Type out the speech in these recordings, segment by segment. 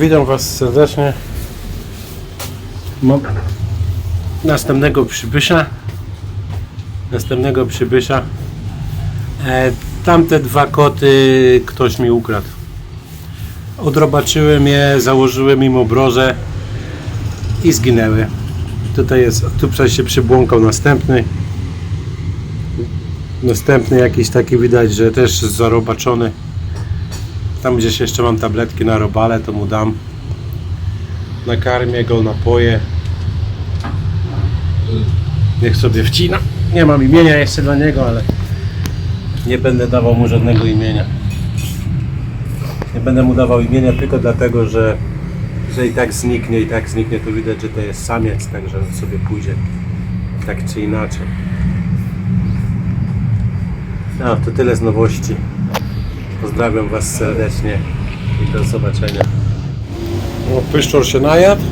Witam Was serdecznie. Mam następnego przybysza. Następnego przybysza. E, tamte dwa koty ktoś mi ukradł. Odrobaczyłem je, założyłem im obroże i zginęły. Tutaj jest, tu przecież się przybłąkał następny. Następny jakiś taki widać, że też zarobaczony. Tam gdzieś jeszcze mam tabletki na robale, to mu dam. Nakarmię go, napoję. Niech sobie wcina. Nie mam imienia jeszcze dla niego, ale nie będę dawał mu żadnego imienia. Nie będę mu dawał imienia tylko dlatego, że, że i tak zniknie, i tak zniknie, to widać, że to jest samiec, także on sobie pójdzie tak czy inaczej. No, to tyle z nowości. Pozdrawiam Was serdecznie i do zobaczenia. No, pyszczur się najadł.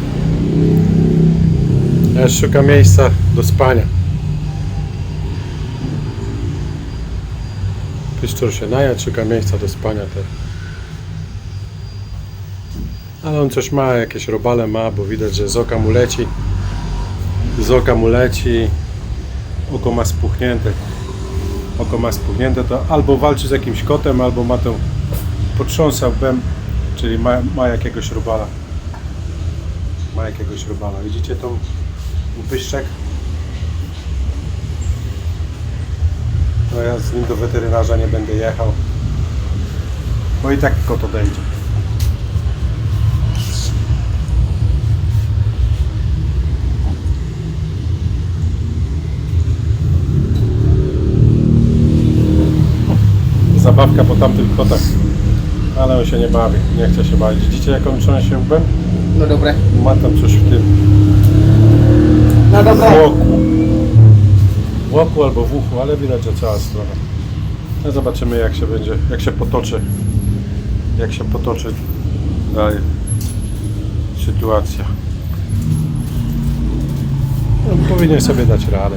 Ja szukam miejsca do spania. Pyszczur się najadł, szuka miejsca do spania też. Ale on coś ma, jakieś robale ma, bo widać, że z oka mu leci. Z oka mu leci. Oko ma spuchnięte oko ma spuchnięte, to albo walczy z jakimś kotem, albo ma tą potrząsa łbem, czyli ma, ma jakiegoś robala. Ma jakiegoś robala. Widzicie tą pyszczek? No ja z nim do weterynarza nie będę jechał, bo i tak kot odejdzie. Zabawka po tamtych kotach. Ale on się nie bawi, nie chce się bawić. Widzicie jak on trzęsie łbem? No dobre. Ma tam coś w tym No dobre. włoku. Włoku albo w uchu, ale widać, że cała strona. No zobaczymy jak się będzie, jak się potoczy. Jak się potoczy dalej sytuacja. No, powinien sobie dać radę.